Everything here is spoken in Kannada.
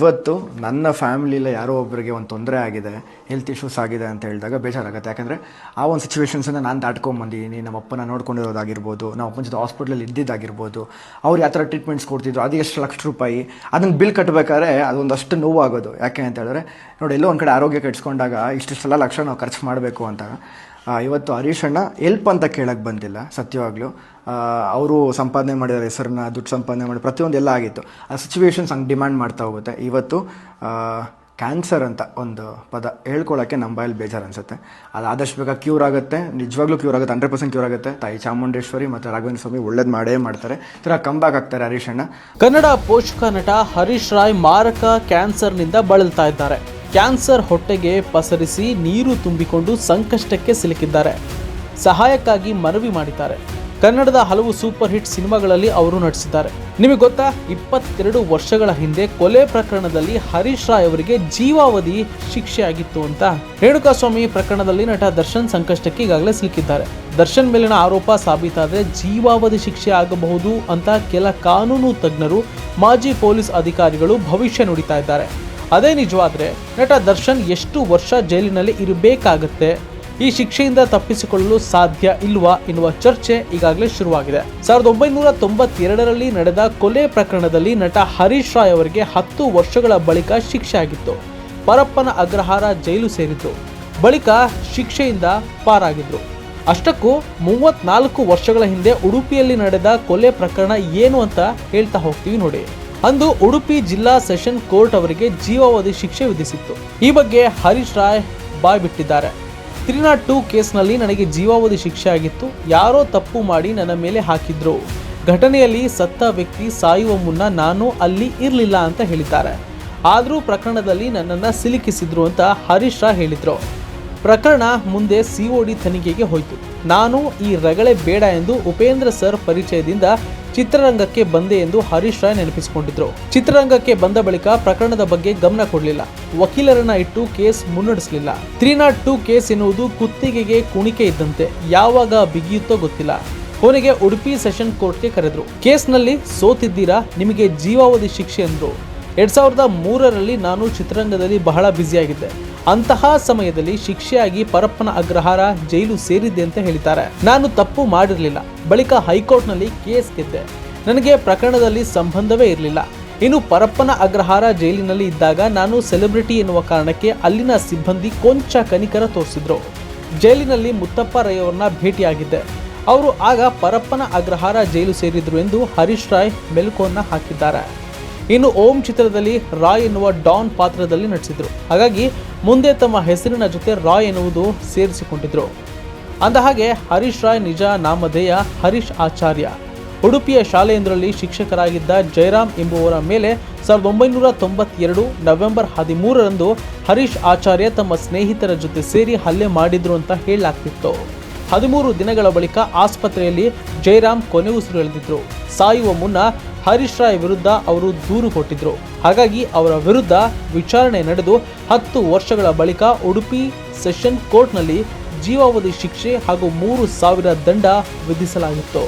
ಇವತ್ತು ನನ್ನ ಫ್ಯಾಮಿಲಿಯಲ್ಲಿ ಯಾರೋ ಒಬ್ಬರಿಗೆ ಒಂದು ತೊಂದರೆ ಆಗಿದೆ ಹೆಲ್ತ್ ಇಶ್ಯೂಸ್ ಆಗಿದೆ ಅಂತ ಹೇಳಿದಾಗ ಬೇಜಾರಾಗುತ್ತೆ. ಯಾಕಂದರೆ ಆ ಒಂದು ಸಿಚುವೇಶನ್ಸನ್ನು ನಾನು ದಾಟ್ಕೊಂಬಂದಿದ್ದೀನಿ ನಮ್ಮ ಅಪ್ಪನ ನೋಡ್ಕೊಂಡಿರೋದಾಗಿರ್ಬೋದು ನಾವು ಅಪ್ಪನ ಜೊತೆ ಹಾಸ್ಪಿಟ್ಲಲ್ಲಿ ಇದ್ದಿದ್ದಾಗಿರ್ಬೋದು, ಅವ್ರು ಯಾವ ಥರ ಟ್ರೀಟ್ಮೆಂಟ್ಸ್ ಕೊಡ್ತಿದ್ರು, ಅದು ಎಷ್ಟು ಲಕ್ಷ ರೂಪಾಯಿ, ಅದನ್ನು ಬಿಲ್ ಕಟ್ಟಬೇಕಾದ್ರೆ ಅದೊಂದಷ್ಟು ನೋವಾಗೋದು. ಯಾಕೆ ಅಂತ ಹೇಳಿದ್ರೆ, ನೋಡಿ ಎಲ್ಲೋ ಒಂದು ಕಡೆ ಆರೋಗ್ಯ ಕೆಡ್ಸ್ಕೊಂಡಾಗ ಇಷ್ಟಿಷ್ಟೆಲ್ಲ ಲಕ್ಷ ನಾವು ಖರ್ಚು ಮಾಡಬೇಕು ಅಂತ. ಇವತ್ತು ಹರೀಶ್ ಅಣ್ಣ ಎಲ್ಪ್ ಅಂತ ಕೇಳಕ್ಕೆ ಬಂದಿಲ್ಲ, ಸತ್ಯವಾಗ್ಲೂ. ಅವರು ಸಂಪಾದನೆ ಮಾಡಿದ್ದಾರೆ ಹೆಸರನ್ನ, ದುಡ್ಡು ಸಂಪಾದನೆ ಮಾಡಿ ಪ್ರತಿಯೊಂದು ಎಲ್ಲ ಆಗಿತ್ತು. ಆ ಸಿಚುವೇಶನ್ಸ್ ಹಂಗೆ ಡಿಮ್ಯಾಂಡ್ ಮಾಡ್ತಾ ಹೋಗುತ್ತೆ. ಇವತ್ತು ಕ್ಯಾನ್ಸರ್ ಅಂತ ಒಂದು ಪದ ಹೇಳ್ಕೊಳ್ಳೋಕ್ಕೆ ನಮ್ಮ ಬಾಯಲ್ಲಿ ಬೇಜಾರು ಅನಿಸುತ್ತೆ ಅದು ಆದಷ್ಟು ಬೇಗ ಕ್ಯೂರ್ ಆಗುತ್ತೆ. ನಿಜವಾಗ್ಲೂ ಕ್ಯೂರ್ ಆಗುತ್ತೆ ಹಂಡ್ರೆಡ್ ಪರ್ಸೆಂಟ್ ಕ್ಯೂರ್ ಆಗುತ್ತೆ. ತಾಯಿ ಚಾಮುಂಡೇಶ್ವರಿ ಮತ್ತು ರಾಘವೇಂದ್ರ ಸ್ವಾಮಿ ಒಳ್ಳೇದು ಮಾಡೇ ಮಾಡ್ತಾರೆ. ಈ ಥರ ಕಂಬ್ಯಾಕ್ ಆಗ್ತಾರೆ ಹರೀಶ್ ಅಣ್ಣ. ಕನ್ನಡ ಪೋಷಕ ನಟ ಹರೀಶ್ ರಾಯ್ ಮಾರಕ ಕ್ಯಾನ್ಸರ್ನಿಂದ ಬಳಲ್ತಾ ಇದ್ದಾರೆ. ಕ್ಯಾನ್ಸರ್ ಹೊಟ್ಟೆಗೆ ಪಸರಿಸಿ ನೀರು ತುಂಬಿಕೊಂಡು ಸಂಕಷ್ಟಕ್ಕೆ ಸಿಲುಕಿದ್ದಾರೆ. ಸಹಾಯಕ್ಕಾಗಿ ಮನವಿ ಮಾಡಿದ್ದಾರೆ. ಕನ್ನಡದ ಹಲವು ಸೂಪರ್ ಹಿಟ್ ಸಿನಿಮಾಗಳಲ್ಲಿ ಅವರು ನಟಿಸಿದ್ದಾರೆ. ನಿಮಗೆ ಗೊತ್ತಾ, ಇಪ್ಪತ್ತೆರಡು ವರ್ಷಗಳ ಹಿಂದೆ ಕೊಲೆ ಪ್ರಕರಣದಲ್ಲಿ ಹರೀಶ್ ರಾಯ್ ಅವರಿಗೆ ಜೀವಾವಧಿ ಶಿಕ್ಷೆ ಆಗಿತ್ತು ಅಂತ ರೇಣುಕಾಸ್ವಾಮಿ ಪ್ರಕರಣದಲ್ಲಿ ನಟ ದರ್ಶನ್ ಸಂಕಷ್ಟಕ್ಕೆ ಈಗಾಗಲೇ ಸಿಲುಕಿದ್ದಾರೆ. ದರ್ಶನ್ ಮೇಲಿನ ಆರೋಪ ಸಾಬೀತಾದರೆ ಜೀವಾವಧಿ ಶಿಕ್ಷೆ ಆಗಬಹುದು ಅಂತ ಕೆಲ ಕಾನೂನು ತಜ್ಞರು, ಮಾಜಿ ಪೊಲೀಸ್ ಅಧಿಕಾರಿಗಳು ಭವಿಷ್ಯ ನುಡಿತಾ ಇದ್ದಾರೆ. ಅದೇ ನಿಜವಾದರೆ ನಟ ದರ್ಶನ್ ಎಷ್ಟು ವರ್ಷ ಜೈಲಿನಲ್ಲಿ ಇರಬೇಕಾಗುತ್ತೆ? ಈ ಶಿಕ್ಷೆಯಿಂದ ತಪ್ಪಿಸಿಕೊಳ್ಳಲು ಸಾಧ್ಯ ಇಲ್ವಾ ಎನ್ನುವ ಚರ್ಚೆ ಈಗಾಗಲೇ ಶುರುವಾಗಿದೆ. ಸಾವಿರದ ಒಂಬೈನೂರ ತೊಂಬತ್ತೆರಡರಲ್ಲಿ ನಡೆದ ಕೊಲೆ ಪ್ರಕರಣದಲ್ಲಿ ನಟ ಹರೀಶ್ ರಾಯ್ ಅವರಿಗೆ ಹತ್ತು ವರ್ಷಗಳ ಬಳಿಕ ಶಿಕ್ಷೆ ಆಗಿತ್ತು. ಪರಪ್ಪನ ಅಗ್ರಹಾರ ಜೈಲು ಸೇರಿತು ಬಳಿಕ ಶಿಕ್ಷೆಯಿಂದ ಪಾರಾಗಿದ್ರು. ಅಷ್ಟಕ್ಕೂ ಮೂವತ್ನಾಲ್ಕು ವರ್ಷಗಳ ಹಿಂದೆ ಉಡುಪಿಯಲ್ಲಿ ನಡೆದ ಕೊಲೆ ಪ್ರಕರಣ ಏನು ಅಂತ ಹೇಳ್ತಾ ಹೋಗ್ತೀವಿ ನೋಡಿ. ಅಂದು ಉಡುಪಿ ಜಿಲ್ಲಾ ಸೆಷನ್ ಕೋರ್ಟ್ ಅವರಿಗೆ ಜೀವಾವಧಿ ಶಿಕ್ಷೆ ವಿಧಿಸಿತ್ತು. ಈ ಬಗ್ಗೆ ಹರೀಶ್ ರಾಯ್ ಬಾಯ್ ಬಿಟ್ಟಿದ್ದಾರೆ ತ್ರೀ ನಾಟ್ ಟೂ ಕೇಸ್ನಲ್ಲಿ ನನಗೆ ಜೀವಾವಧಿ ಶಿಕ್ಷೆ ಆಗಿತ್ತು. ಯಾರೋ ತಪ್ಪು ಮಾಡಿ ನನ್ನ ಮೇಲೆ ಹಾಕಿದ್ರು. ಘಟನೆಯಲ್ಲಿ ಸತ್ತ ವ್ಯಕ್ತಿ ಸಾಯುವ ಮುನ್ನ ನಾನು ಅಲ್ಲಿ ಇರಲಿಲ್ಲ ಅಂತ ಹೇಳಿದ್ದಾರೆ. ಆದರೂ ಪ್ರಕರಣದಲ್ಲಿ ನನ್ನನ್ನು ಸಿಲುಕಿಸಿದ್ರು ಅಂತ ಹರೀಶ್ ರಾಯ್ ಹೇಳಿದರು. ಪ್ರಕರಣ ಮುಂದೆ ಸಿಒಡಿ ತನಿಖೆಗೆ ಹೋಯಿತು. ನಾನು ಈ ರಗಳೆ ಬೇಡ ಎಂದು ಉಪೇಂದ್ರ ಸರ್ ಪರಿಚಯದಿಂದ ಚಿತ್ರರಂಗಕ್ಕೆ ಬಂದೆ ಎಂದು ಹರೀಶ್ ರಾಯ್ ನೆನಪಿಸಿಕೊಂಡಿದ್ರು. ಚಿತ್ರರಂಗಕ್ಕೆ ಬಂದ ಬಳಿಕ ಪ್ರಕರಣದ ಬಗ್ಗೆ ಗಮನ ಕೊಡಲಿಲ್ಲ. ವಕೀಲರನ್ನ ಇಟ್ಟು ಕೇಸ್ ಮುನ್ನಡೆಸಲಿಲ್ಲ. ತ್ರೀ ನಾಟ್ ಟೂ ಕೇಸ್ ಎನ್ನುವುದು ಕುತ್ತಿಗೆಗೆ ಕುಣಿಕೆ ಇದ್ದಂತೆ ಯಾವಾಗ ಬಿಗಿಯುತ್ತೋ ಗೊತ್ತಿಲ್ಲ. ಕೊನೆಗೆ ಉಡುಪಿ ಸೆಷನ್ ಕೋರ್ಟ್ಗೆ ಕರೆದ್ರು. ಕೇಸ್ನಲ್ಲಿ ಸೋತಿದ್ದೀರಾ? ನಿಮಗೆ ಜೀವಾವಧಿ ಶಿಕ್ಷೆ ಎಂದರು ಎರಡ್ ಸಾವಿರದ ಮೂರರಲ್ಲಿ ನಾನು ಚಿತ್ರರಂಗದಲ್ಲಿ ಬಹಳ ಬ್ಯುಸಿಯಾಗಿದ್ದೆ. ಅಂತಹ ಸಮಯದಲ್ಲಿ ಶಿಕ್ಷೆಯಾಗಿ ಪರಪ್ಪನ ಅಗ್ರಹಾರ ಜೈಲು ಸೇರಿದೆ ಅಂತ ಹೇಳಿದ್ದಾರೆ. ನಾನು ತಪ್ಪು ಮಾಡಿರಲಿಲ್ಲ. ಬಳಿಕ ಹೈಕೋರ್ಟ್ನಲ್ಲಿ ಕೇಸ್ ಗೆದ್ದೆ. ನನಗೆ ಪ್ರಕರಣದಲ್ಲಿ ಸಂಬಂಧವೇ ಇರಲಿಲ್ಲ. ಇನ್ನು ಪರಪ್ಪನ ಅಗ್ರಹಾರ ಜೈಲಿನಲ್ಲಿ ಇದ್ದಾಗ ನಾನು ಸೆಲೆಬ್ರಿಟಿ ಎನ್ನುವ ಕಾರಣಕ್ಕೆ ಅಲ್ಲಿನ ಸಿಬ್ಬಂದಿ ಕೊಂಚ ಕನಿಕರ ತೋರಿಸಿದ್ರು. ಜೈಲಿನಲ್ಲಿ ಮುತ್ತಪ್ಪ ರೈ ಅವ್ರನ್ನ ಭೇಟಿಯಾಗಿದ್ದೆ. ಅವರು ಆಗ ಪರಪ್ಪನ ಅಗ್ರಹಾರ ಜೈಲು ಸೇರಿದ್ರು ಎಂದು ಹರೀಶ್ ರಾಯ್ ಮೆಲ್ಕೋನ್ನ ಹಾಕಿದ್ದಾರೆ. ಇನ್ನು ಓಂ ಚಿತ್ರದಲ್ಲಿ ರಾಯ್ ಎನ್ನುವ ಡಾನ್ ಪಾತ್ರದಲ್ಲಿ ನಟಿಸಿದ್ರು. ಹಾಗಾಗಿ ಮುಂದೆ ತಮ್ಮ ಹೆಸರಿನ ಜೊತೆ ರಾಯ್ ಎನ್ನುವುದು ಸೇರಿಸಿಕೊಂಡಿದ್ರು. ಅಂದಹಾಗೆ ಹರೀಶ್ ರಾಯ್ ನಿಜ ನಾಮಧೇಯ ಹರೀಶ್ ಆಚಾರ್ಯ. ಉಡುಪಿಯ ಶಾಲೆಯೊಂದರಲ್ಲಿ ಶಿಕ್ಷಕರಾಗಿದ್ದ ಜಯರಾಮ್ ಎಂಬುವರ ಮೇಲೆ ಸಾವಿರದ ಒಂಬೈನೂರ ತೊಂಬತ್ತೆರಡು ನವೆಂಬರ್ ಹದಿಮೂರರಂದು ಹರೀಶ್ ಆಚಾರ್ಯ ತಮ್ಮ ಸ್ನೇಹಿತರ ಜೊತೆ ಸೇರಿ ಹಲ್ಲೆ ಮಾಡಿದ್ರು ಅಂತ ಹೇಳಲಾಗ್ತಿತ್ತು. ಹದಿಮೂರು ದಿನಗಳ ಬಳಿಕ ಆಸ್ಪತ್ರೆಯಲ್ಲಿ ಜಯರಾಮ್ ಕೊನೆ ಉಸಿರೆಳೆದಿದ್ರು ಸಾಯುವ ಮುನ್ನ ಹರೀಶ್ ರಾಯ್ ವಿರುದ್ಧ ಅವರು ದೂರು ಕೊಟ್ಟಿದ್ರು. ಹಾಗಾಗಿ ಅವರ ವಿರುದ್ಧ ವಿಚಾರಣೆ ನಡೆದು ಹತ್ತು ವರ್ಷಗಳ ಬಳಿಕ ಉಡುಪಿ ಸೆಷನ್ ಕೋರ್ಟ್ನಲ್ಲಿ ಜೀವಾವಧಿ ಶಿಕ್ಷೆ ಹಾಗೂ ಮೂರು ಸಾವಿರ ದಂಡ ವಿಧಿಸಲಾಗಿತ್ತು.